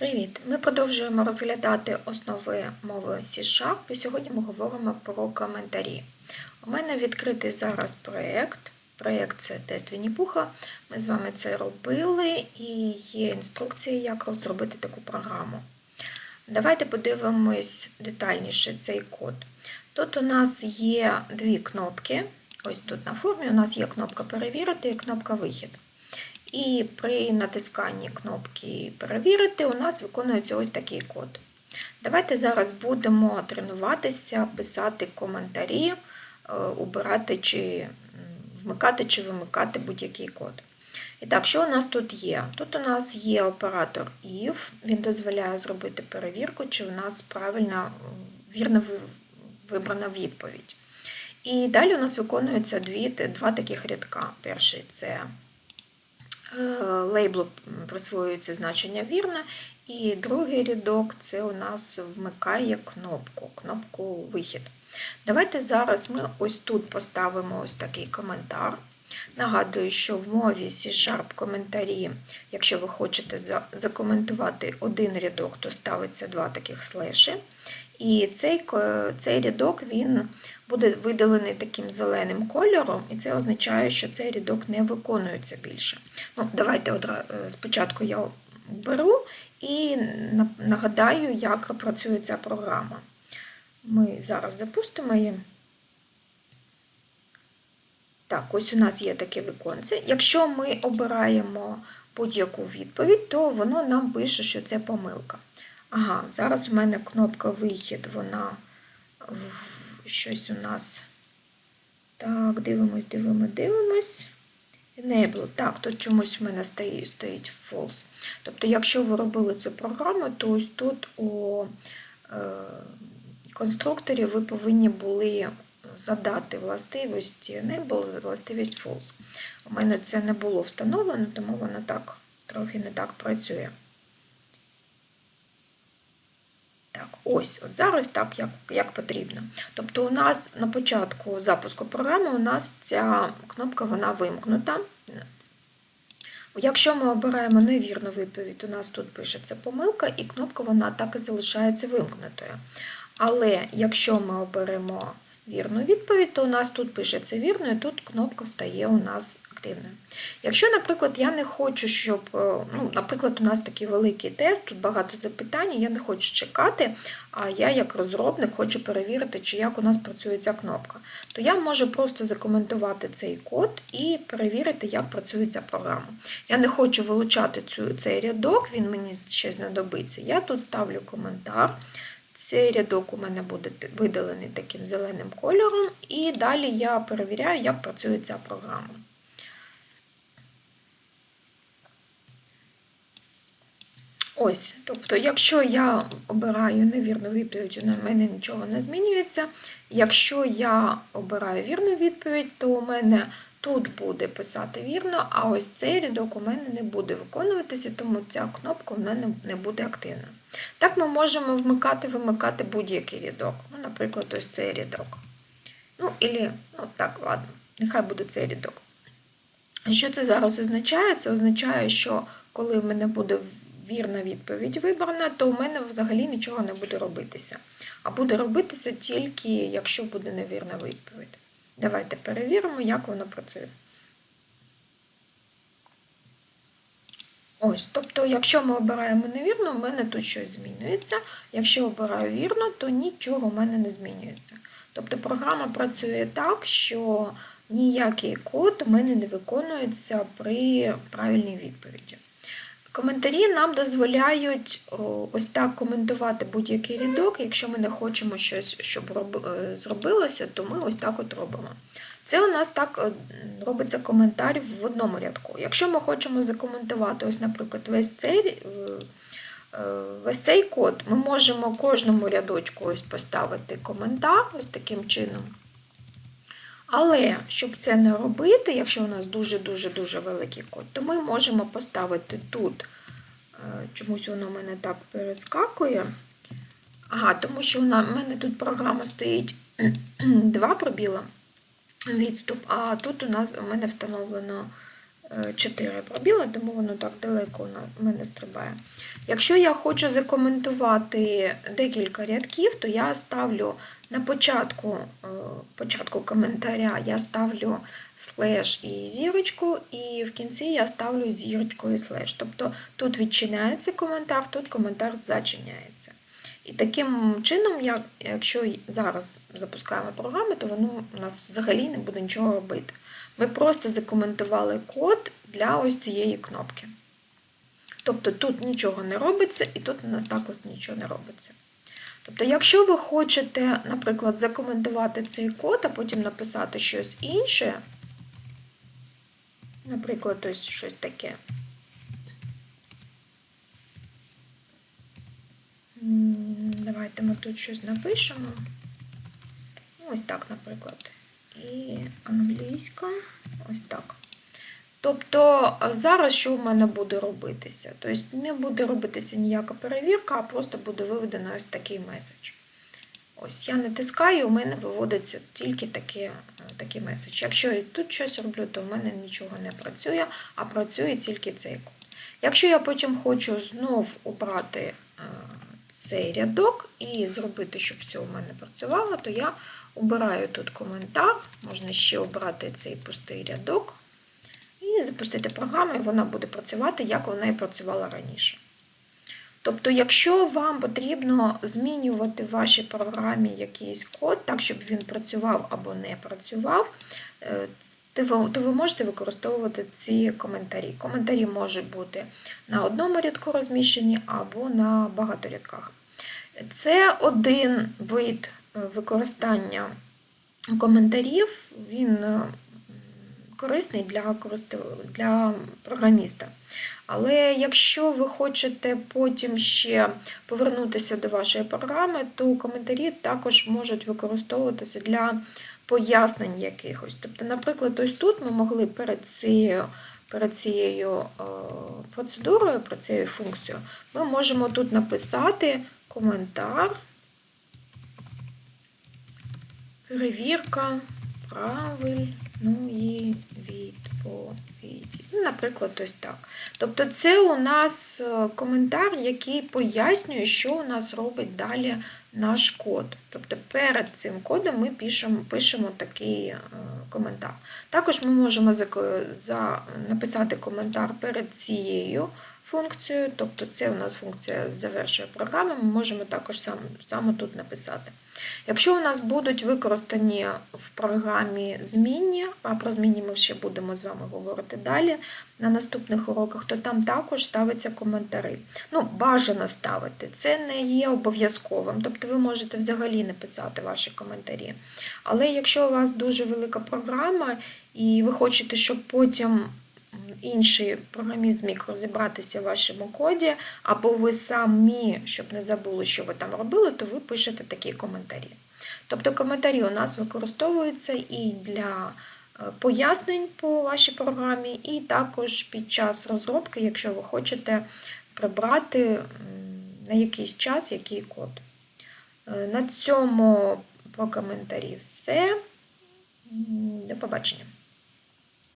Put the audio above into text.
Привіт! Ми продовжуємо розглядати основи мови C-Sharp і сьогодні ми говоримо про коментарі. У мене відкритий зараз проєкт. Проєкт це тест Вінні-Пуха. Ми з вами це робили і є інструкції, як розробити таку програму. Давайте подивимось детальніше цей код. Тут у нас є дві кнопки. Ось тут на формі у нас є кнопка Перевірити і кнопка Вихід. І при натисканні кнопки Перевірити у нас виконується ось такий код. Давайте зараз будемо тренуватися, писати коментарі, е, убирати чи вмикати чи вимикати будь-який код. І так, що у нас тут є? Тут у нас є оператор if, він дозволяє зробити перевірку, чи у нас правильно вірно вибрана відповідь. І далі у нас виконуються дві, два таких рядка. Перший це лейблу присвоюється значення вірне. І другий рядок це у нас вмикає кнопку, кнопку вихід. Давайте зараз ми ось тут поставимо ось такий коментар. Нагадую, що в мові C-Sharp коментарі, якщо ви хочете закоментувати один рядок, то ставиться два таких слеші. І цей цей рядок він буде видалений таким зеленим кольором, і це означає, що цей рядок не виконується більше. Ну, Давайте е, спочатку я беру і нагадаю, як працює ця програма. Ми зараз запустимо її. Так, ось у нас є таке віконце. Якщо ми обираємо будь-яку відповідь, то воно нам пише, що це помилка. Ага, зараз у мене кнопка вихід, вона щось у нас. Так, дивимось, дивимось, дивимось. Enable. Так, тут чомусь в мене стоїть, false. Тобто, якщо ви робили цю програму, то ось тут у е, конструкторі ви повинні були задати властивість enable, властивість false. У мене це не було встановлено, тому воно так трохи не так працює. Так, ось, от зараз так, як як потрібно. Тобто, у нас на початку запуску програми у нас ця кнопка вона вимкнута. Якщо ми обираємо невірну відповідь, у нас тут пишеться помилка, і кнопка вона так і залишається вимкнутою. Але якщо ми оберемо вірну відповідь, то у нас тут пишеться вірно, і тут кнопка встає у нас активною. Якщо, наприклад, я не хочу, щоб, е, ну, наприклад, у нас такий великий тест, тут багато запитань, я не хочу чекати, а я, як розробник, хочу перевірити, чи як у нас працює ця кнопка, то я можу просто закоментувати цей код і перевірити, як працює ця програма. Я не хочу вилучати цю, цей рядок, він мені ще знадобиться. Я тут ставлю коментар. Цей рядок у мене буде видалений таким зеленим кольором, і далі я перевіряю, як працює ця програма. Ось, тобто, якщо я обираю невірну відповідь, у мене нічого не змінюється. Якщо я обираю вірну відповідь, то у мене тут буде писати вірно, а ось цей рядок у мене не буде виконуватися, тому ця кнопка у мене не буде активна. Так ми можемо вмикати-вимикати будь-який рядок. Ну, Наприклад, ось цей рядок. Ну, ілі, ну так, ладно, нехай буде цей рядок. Що це зараз означає? Це означає, що коли в мене буде вірна відповідь вибрана, то у мене взагалі нічого не буде робитися. А буде робитися тільки, якщо буде невірна відповідь. Давайте перевіримо, як воно працює. Ось, тобто, якщо ми обираємо невірно, у мене тут щось змінюється. Якщо обираю вірно, то нічого в мене не змінюється. Тобто програма працює так, що ніякий код у мене не виконується при правильній відповіді. Коментарі нам дозволяють ось так коментувати будь-який рядок. Якщо ми не хочемо щось, щоб е, зробилося, то ми ось так от робимо. Це у нас так е, робиться коментар в одному рядку. Якщо ми хочемо закоментувати, ось, наприклад, весь цей е, весь цей код, ми можемо кожному рядочку ось поставити коментар ось таким чином. Але, щоб це не робити, якщо у нас дуже-дуже-дуже великий код, то ми можемо поставити тут, е, чомусь воно в мене так перескакує. Ага, тому що в мене тут програма стоїть два пробіла відступ, а тут у нас у мене встановлено 4 пробіли, тому воно так далеко на мене стрибає. Якщо я хочу закоментувати декілька рядків, то я ставлю на початку е, початку коментаря я ставлю слеш і зірочку, і в кінці я ставлю зірочку і слеш. Тобто тут відчиняється коментар, тут коментар зачиняється. І таким чином, як, якщо зараз запускаємо програму, то воно у нас взагалі не буде нічого робити. Ми просто закоментували код для ось цієї кнопки. Тобто тут нічого не робиться, і тут у нас також нічого не робиться. Тобто, якщо ви хочете, наприклад, закоментувати цей код, а потім написати щось інше, наприклад, ось щось таке. Давайте ми тут щось напишемо. Ось так, наприклад. І англійська, ось так. Тобто зараз що в мене буде робитися? Тобто не буде робитися ніяка перевірка, а просто буде виведено ось такий меседж. Ось я натискаю, у мене виводиться тільки такий, такий меседж. Якщо я тут щось роблю, то в мене нічого не працює, а працює тільки цей код. Якщо я потім хочу знов обрати цей рядок і зробити, щоб все у мене працювало, то я обираю тут коментар, можна ще обрати цей пустий рядок. Запустити програму, і вона буде працювати, як вона і працювала раніше. Тобто, якщо вам потрібно змінювати в вашій програмі якийсь код, так, щоб він працював або не працював, е, то ви можете використовувати ці коментарі. Коментарі можуть бути на одному рядку розміщені або на багато рядках. Це один вид е, використання коментарів, він е, корисний для для програміста. Але якщо ви хочете потім ще повернутися до вашої програми, то коментарі також можуть використовуватися для пояснень якихось. Тобто, наприклад, ось тут ми могли перед цією перед цією е, процедурою, перед цією функцією, ми можемо тут написати коментар, перевірка правильної відповіді. Ну, Наприклад, ось так. Тобто, це у нас е, коментар, який пояснює, що у нас робить далі наш код. Тобто, перед цим кодом ми пишемо пишемо такий е, коментар. Також ми можемо написати коментар перед цією функцією, тобто це у нас функція завершує програми, ми можемо також саме, тут написати. Якщо у нас будуть використані в програмі змінні, а про змінні ми ще будемо з вами говорити далі на наступних уроках, то там також ставиться коментари. Ну, бажано ставити, це не є обов'язковим, тобто ви можете взагалі не писати ваші коментарі. Але якщо у вас дуже велика програма, і ви хочете, щоб потім інший програміст зміг розібратися в вашому коді, або ви самі, щоб не забули, що ви там робили, то ви пишете такі коментарі. Тобто коментарі у нас використовуються і для е, пояснень по вашій програмі, і також під час розробки, якщо ви хочете прибрати на якийсь час який код. Е, на цьому про коментарі все. До побачення.